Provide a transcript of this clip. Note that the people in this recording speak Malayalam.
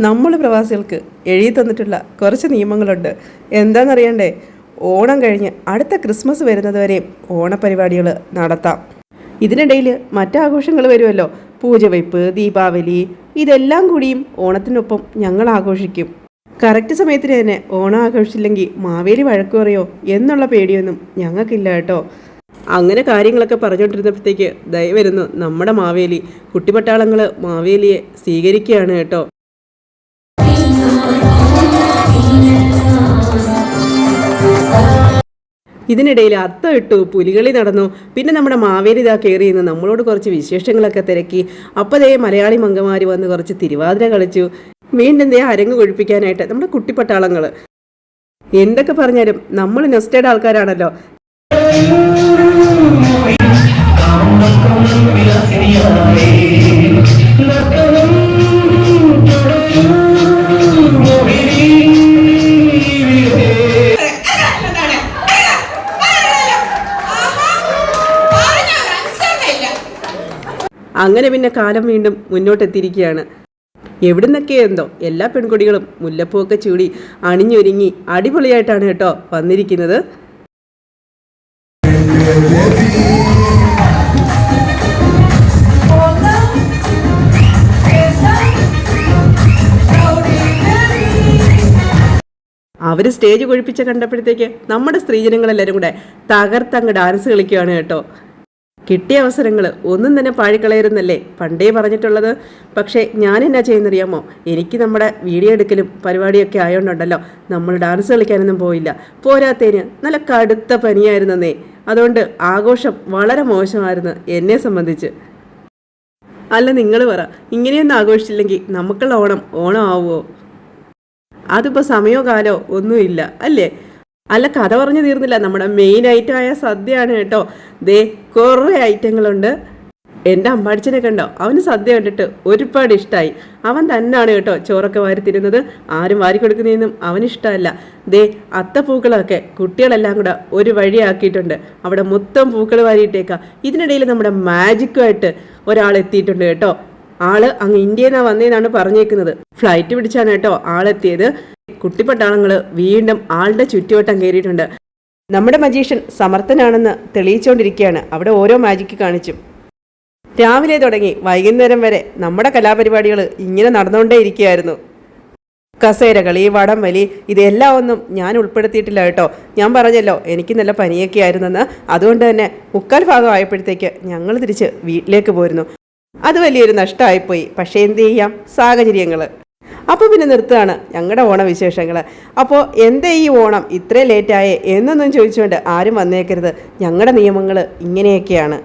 നമ്മൾ പ്രവാസികൾക്ക് എഴുതി തന്നിട്ടുള്ള കുറച്ച് നിയമങ്ങളുണ്ട്. എന്താണെന്നറിയണ്ടേ? ഓണം കഴിഞ്ഞ് അടുത്ത ക്രിസ്മസ് വരുന്നതുവരെയും ഓണപരിപാടികൾ നടത്താം. ഇതിനിടയിൽ മറ്റാഘോഷങ്ങൾ വരുമല്ലോ. പൂജവയ്പ്പ് ദീപാവലി ഇതെല്ലാം കൂടിയും ഓണത്തിനൊപ്പം ഞങ്ങൾ ആഘോഷിക്കും. കറക്റ്റ് സമയത്തിന് തന്നെ ഓണം ആഘോഷിച്ചില്ലെങ്കിൽ മാവേലി വഴക്കു പറയോ എന്നുള്ള പേടിയൊന്നും ഞങ്ങൾക്കില്ല കേട്ടോ. അങ്ങനെ കാര്യങ്ങളൊക്കെ പറഞ്ഞുകൊണ്ടിരുന്നപ്പോഴത്തേക്ക് ദയവരുന്നു നമ്മുടെ മാവേലി. കുട്ടിപ്പട്ടാളങ്ങൾ മാവേലിയെ സ്വീകരിക്കുകയാണ് കേട്ടോ. ഇതിനിടയിൽ അത്ത ഇട്ടു പുലികളി നടന്നു. പിന്നെ നമ്മുടെ മാവേലി ഇതാ കയറി നിന്ന് നമ്മളോട് കുറച്ച് വിശേഷങ്ങളൊക്കെ തിരക്കി. അപ്പതേ മലയാളി മങ്കമാര് വന്ന് കുറച്ച് തിരുവാതിര കളിച്ചു. വീണ്ടും ദേ അരങ്ങ് കൊഴിപ്പിക്കാനായിട്ട് നമ്മുടെ കുട്ടിപ്പട്ടാളങ്ങൾ എന്തൊക്കെ പറഞ്ഞാലും നമ്മൾ നെസ്റ്റേഡ് ആൾക്കാരാണല്ലോ. അങ്ങനെ പിന്നെ കാലം വീണ്ടും മുന്നോട്ടെത്തിയിരിക്കുകയാണ്. എവിടുന്നൊക്കെ എന്തോ എല്ലാ പെൺകുട്ടികളും മുല്ലപ്പൂവൊക്കെ ചൂടി അണിഞ്ഞൊരുങ്ങി അടിപൊളിയായിട്ടാണ് കേട്ടോ വന്നിരിക്കുന്നത്. അവർ സ്റ്റേജ് കൊഴിപ്പിച്ച കണ്ടപ്പോഴത്തേക്ക് നമ്മുടെ സ്ത്രീജനങ്ങളെല്ലാവരും കൂടെ തകർത്തങ്ങ് ഡാൻസ് കളിക്കുകയാണ് കേട്ടോ. കിട്ടിയ അവസരങ്ങൾ ഒന്നും തന്നെ പാഴിക്കളയരുന്നല്ലേ? പണ്ടേ പറഞ്ഞിട്ടുള്ളത്. പക്ഷേ ഞാൻ എന്നാ ചെയ്യുന്നറിയാമോ? എനിക്ക് നമ്മുടെ വീഡിയോ എടുക്കലും പരിപാടിയൊക്കെ ആയതുകൊണ്ടുണ്ടല്ലോ നമ്മൾ ഡാൻസ് കളിക്കാനൊന്നും പോയില്ല. പോരാത്തതിന് നല്ല കടുത്ത പനിയായിരുന്നേ അതുകൊണ്ട് ആഘോഷം വളരെ മോശമായിരുന്നു എന്നെ സംബന്ധിച്ച്. അല്ല നിങ്ങൾ പറ. ഇങ്ങനെയൊന്നും ആഘോഷിച്ചില്ലെങ്കിൽ നമുക്കുള്ള ഓണം ഓണം ആവുമോ അതിപ്പോൾ സമയോ കാലോ ഒന്നുമില്ല അല്ലേ? അല്ല കഥ പറഞ്ഞു തീർന്നില്ല. നമ്മുടെ മെയിൻ ഐറ്റം ആയ സദ്യയാണ് കേട്ടോ. ദേ കുറേ ഐറ്റങ്ങളുണ്ട് എന്റെ അമ്പാടിച്ചനെ കണ്ടോ? അവന് സദ്യ കണ്ടിട്ട് ഒരുപാട് ഇഷ്ടമായി അവൻ തന്നെയാണ് കേട്ടോ ചോറൊക്കെ വാരിത്തിരുന്നത്. ആരും വാരി കൊടുക്കുന്നതൊന്നും അവന് ഇഷ്ടമല്ല ദേ അത്തപ്പൂക്കളൊക്കെ കുട്ടികളെല്ലാം കൂടെ ഒരു വഴിയാക്കിയിട്ടുണ്ട്. അവിടെ മൊത്തം പൂക്കൾ വാരിയിട്ടേക്കാം. ഇതിനിടയിൽ നമ്മുടെ മാജിക്കുമായിട്ട് ഒരാൾ എത്തിയിട്ടുണ്ട് കേട്ടോ. ആൾ അങ്ങ് ഇന്ത്യയിൽ നിന്നാണ് വന്നതെന്നാണ് പറഞ്ഞേക്കുന്നത്. ഫ്ലൈറ്റ് പിടിച്ചാണ് കേട്ടോ ആളെത്തിയത്. കുട്ടിപ്പട്ടാളങ്ങൾ വീണ്ടും ആളുടെ ചുറ്റുവട്ടം കയറിയിട്ടുണ്ട്. നമ്മുടെ മജീഷ്യൻ സമർത്ഥനാണെന്ന് തെളിയിച്ചുകൊണ്ടിരിക്കുകയാണ് അവിടെ ഓരോ മാജിക്ക് കാണിച്ചും. രാവിലെ തുടങ്ങി വൈകുന്നേരം വരെ നമ്മുടെ കലാപരിപാടികൾ ഇങ്ങനെ നടന്നുകൊണ്ടേ ഇരിക്കുകയായിരുന്നു കസേരകളി വടം വലി ഇതെല്ലാം ഒന്നും ഞാൻ ഉൾപ്പെടുത്തിയിട്ടില്ല കേട്ടോ. ഞാൻ പറഞ്ഞല്ലോ എനിക്ക് നല്ല പനിയൊക്കെ ആയിരുന്നെന്ന്. അതുകൊണ്ട് തന്നെ മുക്കാൽ ഭാഗം ആയപ്പോഴത്തേക്ക് ഞങ്ങൾ തിരിച്ച് വീട്ടിലേക്ക് പോരുന്നു. അത് വലിയൊരു നഷ്ടമായിപ്പോയി. പക്ഷേ എന്ത് ചെയ്യാം? സാഹചര്യങ്ങൾ അപ്പോൾ പിന്നെ നിർത്തുകയാണ് ഞങ്ങളുടെ ഓണവിശേഷങ്ങൾ അപ്പോൾ എന്തേ ഈ ഓണം ഇത്രയും ലേറ്റായേ എന്നൊന്നും ചോദിച്ചുകൊണ്ട് ആരും വന്നേക്കരുത്. ഞങ്ങളുടെ നിയമങ്ങൾ ഇങ്ങനെയൊക്കെയാണ്.